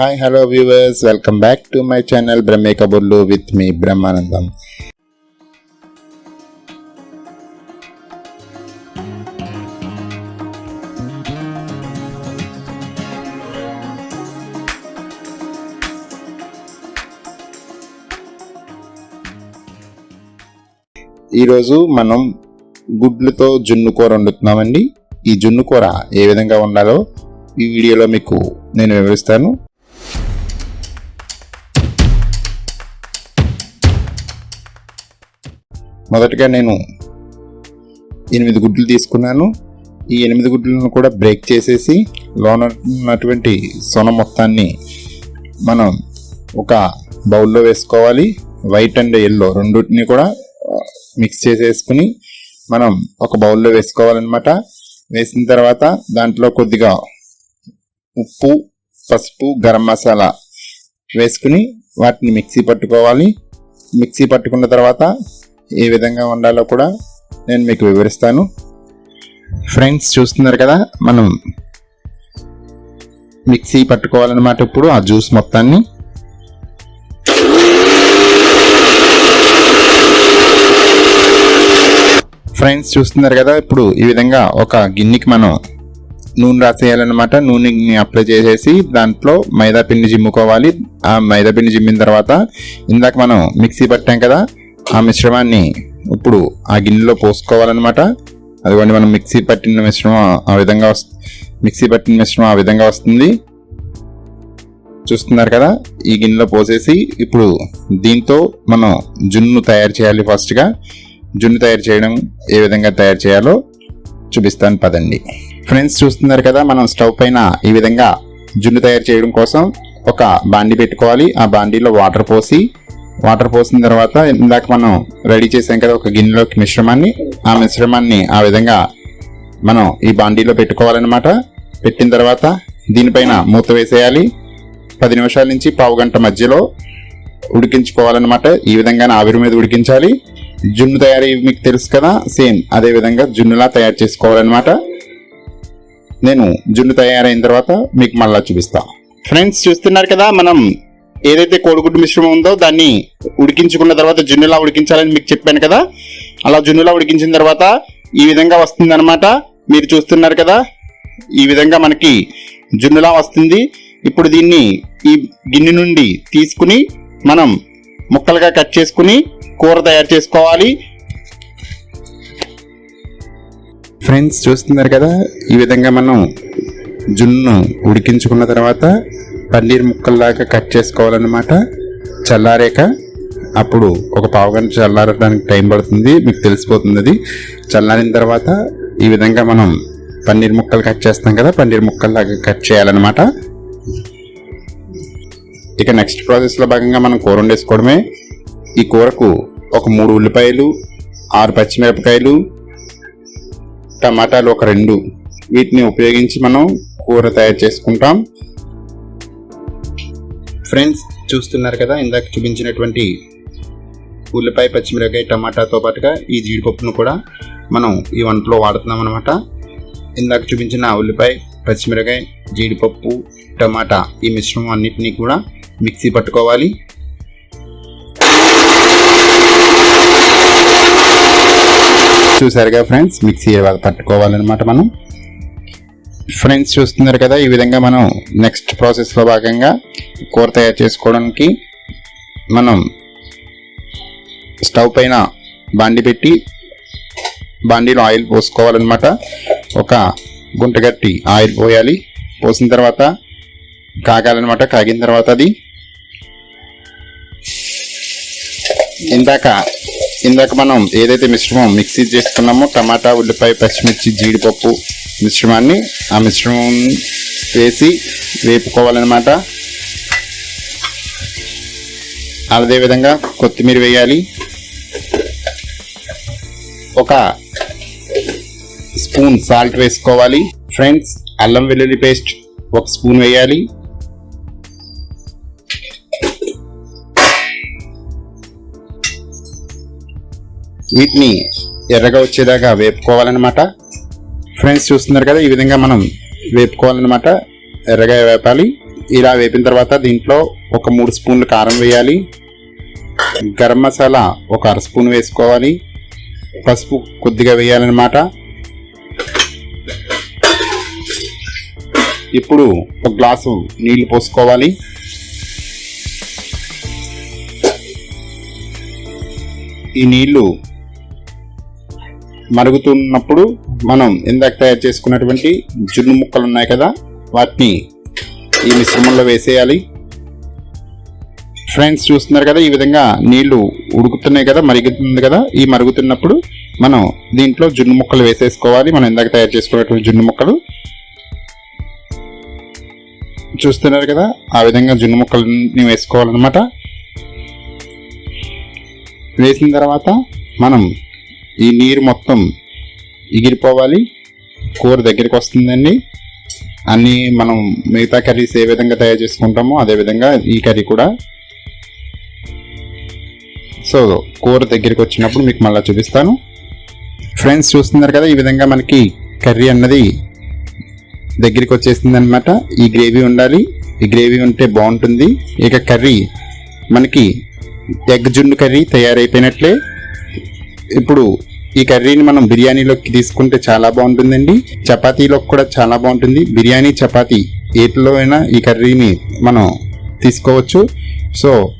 Hi hello viewers welcome back to my channel బ్రహ్మే కబుర్లు with me Brahmanandam ఈరోజు మనం గుడ్లతో జున్ను కూర వండుతున్నామండి. ఈ జున్ను కూర ఏ విధంగా ఉండాలో ఈ వీడియోలో మీకు నేను వివరిస్తాను. మొదటగా నేను ఎనిమిది గుడ్లు తీసుకున్నాను. ఈ ఎనిమిది గుడ్లను కూడా బ్రేక్ చేసేసి లోన ఉన్నటువంటి సొన మొత్తాన్ని మనం ఒక బౌల్లో వేసుకోవాలి. వైట్ అండ్ ఎల్లో రెండింటిని కూడా మిక్స్ చేసేసుకుని మనం ఒక బౌల్లో వేసుకోవాలన్నమాట. వేసిన తర్వాత దాంట్లో కొద్దిగా ఉప్పు పసుపు గరం మసాలా వేసుకుని వాటిని మిక్సీ పట్టుకోవాలి. మిక్సీ పట్టుకున్న తర్వాత ఏ విధంగా ఉండాలో కూడా నేను మీకు వివరిస్తాను. ఫ్రెండ్స్ చూస్తున్నారు కదా మనం మిక్సీ పట్టుకోవాలన్నమాట ఇప్పుడు ఆ జ్యూస్ మొత్తాన్ని. ఫ్రెండ్స్ చూస్తున్నారు కదా ఇప్పుడు ఈ విధంగా ఒక గిన్నెకి మనం నూనె రాసేయాలన్నమాట నూనెని అప్లై చేసేసి దాంట్లో మైదా పిండి జిమ్ముకోవాలి ఆ మైదా పిండి జిమ్మిన తర్వాత ఇందాక మనం మిక్సీ పట్టాం కదా ఆ మిశ్రమాన్ని ఇప్పుడు ఆ గిన్నెలో పోసుకోవాలన్నమాట. అదిగోండి మనం మిక్సీ పట్టిన మిశ్రమం ఆ విధంగా వస్తుంది మిక్సీ పట్టిన మిశ్రమం ఆ విధంగా వస్తుంది. చూస్తున్నారు కదా ఈ గిన్నెలో పోసేసి ఇప్పుడు దీంతో మనం జున్ను తయారు చేయాలి ఫస్ట్గా. జున్ను తయారు చేయడం ఏ విధంగా తయారు చేయాలో చూపిస్తాను పదండి. ఫ్రెండ్స్ చూస్తున్నారు కదా మనం స్టవ్ పైన ఈ విధంగా జున్ను తయారు చేయడం కోసం ఒక బాండి పెట్టుకోవాలి. ఆ బాండీలో వాటర్ పోసి వాటర్ పోసిన తర్వాత ఇందాక మనం రెడీ చేసాం కదా ఒక గిన్నెలోకి మిశ్రమాన్ని. ఆ మిశ్రమాన్ని ఆ విధంగా మనం ఈ బాండీలో పెట్టుకోవాలన్నమాట. పెట్టిన తర్వాత దీనిపైన మూత వేసేయాలి. పది నిమిషాల నుంచి పావు గంట మధ్యలో ఉడికించుకోవాలన్నమాట. ఈ విధంగానే ఆవిరి మీద ఉడికించాలి. జున్ను తయారీ మీకు తెలుసు కదా? సేమ్ అదే విధంగా జున్నులా తయారు చేసుకోవాలన్నమాట. నేను జున్ను తయారైన తర్వాత మీకు మళ్ళా చూపిస్తా. ఫ్రెండ్స్ చూస్తున్నారు కదా? మనం ఏదైతే కోడిగుడ్డు మిశ్రమం ఉందో దాన్ని ఉడికించుకున్న తర్వాత జున్నులా ఉడికించాలని మీకు చెప్పాను కదా? అలా జున్నులా ఉడికించిన తర్వాత ఈ విధంగా వస్తుందన్నమాట. మీరు చూస్తున్నారు కదా? ఈ విధంగా మనకి జున్నులా వస్తుంది. ఇప్పుడు దీన్ని ఈ గిన్నె నుండి తీసుకుని మనం ముక్కలుగా కట్ చేసుకుని కూర తయారు చేసుకోవాలి. ఫ్రెండ్స్ చూస్తున్నారు కదా? ఈ విధంగా మనం జున్ను ఉడికించుకున్న తర్వాత పన్నీర్ ముక్కల్లాగా కట్ చేసుకోవాలన్నమాట. చల్లారాక అప్పుడు ఒక పావుగంట చల్లారడానికి టైం పడుతుంది మీకు తెలిసిపోతుంది అది చల్లారిన తర్వాత ఈ విధంగా మనం పన్నీర్ ముక్కలు కట్ చేస్తాం కదా పన్నీర్ ముక్కల్లాగా కట్ చేయాలన్నమాట. ఇక నెక్స్ట్ ప్రాసెస్లో భాగంగా మనం కూర వండేసుకోవడమే. ఈ కూరకు ఒక మూడు ఉల్లిపాయలు ఆరు పచ్చిమిరపకాయలు టమాటాలు ఒక రెండు. వీటిని ఉపయోగించి మనం కూర తయారు చేసుకుంటాం. ఫ్రెండ్స్ చూస్తున్నారు కదా ఇందాక చూపించినటువంటి ఉల్లిపాయ పచ్చిమిరపకాయ టమాటాతో పాటుగా ఈ జీడిపప్పును కూడా మనం ఈ వంటలో వాడుతున్నాం అనమాట ఇందాక చూపించిన ఉల్లిపాయ పచ్చిమిరపకాయ జీడిపప్పు టమాటా ఈ మిశ్రమం అన్నిటినీ కూడా మిక్సీ పట్టుకోవాలి. చూసారుగా ఫ్రెండ్స్ మిక్సీ పట్టుకోవాలన్నమాట మనం. ఫ్రెండ్స్ చూస్తున్నారు కదా ఈ విధంగా మనం నెక్స్ట్ ప్రాసెస్లో భాగంగా కూర తయారు చేసుకోవడానికి మనం స్టవ్ పైన బాండి పెట్టి బాండీలో ఆయిల్ పోసుకోవాలన్నమాట. ఒక గుంట గట్టి ఆయిల్ పోయాలి. పోసిన తర్వాత కాగాలన్నమాట. కాగిన తర్వాత అది ఇందాక ఇందాక మనం ఏదైతే మిశ్రమం మిక్సీ చేసుకున్నామో టమాటా ఉల్లిపాయ పచ్చిమిర్చి జీడిపప్పు మిశ్రమాన్ని ఆ మిశ్రమం వేసి వేపుకోవాలన్నమాట. అదేవిధంగా కొత్తిమీర వేయాలి. ఒక స్పూన్ సాల్ట్ వేసుకోవాలి. ఫ్రెండ్స్ అల్లం వెల్లుల్లి పేస్ట్ ఒక స్పూన్ వేయాలి. వీటిని ఎర్రగా వచ్చేదాకా వేపుకోవాలన్నమాట. ఫ్రెండ్స్ చూస్తున్నారు కదా ఈ విధంగా మనం వేపుకోవాలన్నమాట. ఎర్రగా వేపాలి. ఇలా వేపిన తర్వాత దీంట్లో ఒక మూడు స్పూన్లు కారం వేయాలి. గరం మసాలా ఒక అర స్పూన్ వేసుకోవాలి. పసుపు కొద్దిగా వేయాలన్నమాట. ఇప్పుడు ఒక గ్లాసు నీళ్ళు పోసుకోవాలి. ఈ నీళ్ళు మరుగుతున్నప్పుడు మనం ఇందాక తయారు చేసుకున్నటువంటి జున్ను ముక్కలు ఉన్నాయి కదా వాటిని ఈ మిశ్రమంలో వేసేయాలి. ఫ్రెండ్స్ చూస్తున్నారు కదా ఈ విధంగా నీళ్ళు ఉడుకుతున్నాయి కదా మరుగుతుంది కదా ఈ మరుగుతున్నప్పుడు మనం దీంట్లో జున్ను ముక్కలు వేసేసుకోవాలి. మనం ఇందాక తయారు చేసుకున్నటువంటి జున్ను ముక్కలు. చూస్తున్నారు కదా ఆ విధంగా జున్ను ముక్కలని వేసుకోవాలన్నమాట. వేసిన తర్వాత మనం ఈ నీరు మొత్తం ఎగిరిపోవాలి. కూర దగ్గరికి వస్తుందండి. అన్నీ మనం మిగతా కర్రీస్ ఏ విధంగా తయారు చేసుకుంటామో అదే విధంగా ఈ కర్రీ కూడా. సో కూర దగ్గరికి వచ్చినప్పుడు మీకు మళ్ళీ చూపిస్తాను. ఫ్రెండ్స్ చూస్తున్నారు కదా ఈ విధంగా మనకి కర్రీ అన్నది దగ్గరికి వచ్చేసింది అనమాట ఈ గ్రేవీ ఉండాలి. ఈ గ్రేవీ ఉంటే బాగుంటుంది. ఇక కర్రీ మనకి ఎగ్ జున్ను కర్రీ తయారైపోయినట్లే. ఇప్పుడు ఈ కర్రీని మనం బిర్యానీలోకి తీసుకుంటే చాలా బాగుంటుందండి. చపాతీలోకి కూడా చాలా బాగుంటుంది. బిర్యానీ చపాతీ ఏటిలో అయినా ఈ కర్రీని మనం తీసుకోవచ్చు. సో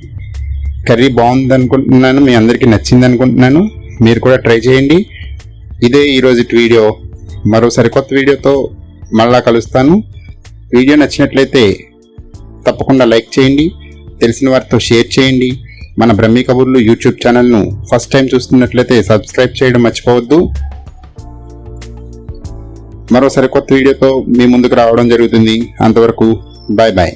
కర్రీ బాగుంది అనుకుంటున్నాను మీ అందరికీ నచ్చింది అనుకుంటున్నాను మీరు కూడా ట్రై చేయండి. ఇదే ఈరోజు వీడియో. మరో సరికొత్త వీడియోతో మళ్ళా కలుస్తాను. వీడియో నచ్చినట్లయితే తప్పకుండా లైక్ చేయండి. తెలిసిన వారితో షేర్ చేయండి. మన బ్రహ్మీ కబుర్లు యూట్యూబ్ ఛానల్ను ఫస్ట్ టైం చూస్తున్నట్లయితే సబ్స్క్రైబ్ చేయడం మర్చిపోవద్దు. మరో సరికొత్త వీడియోతో మీ ముందుకు రావడం జరుగుతుంది. అంతవరకు బాయ్ బాయ్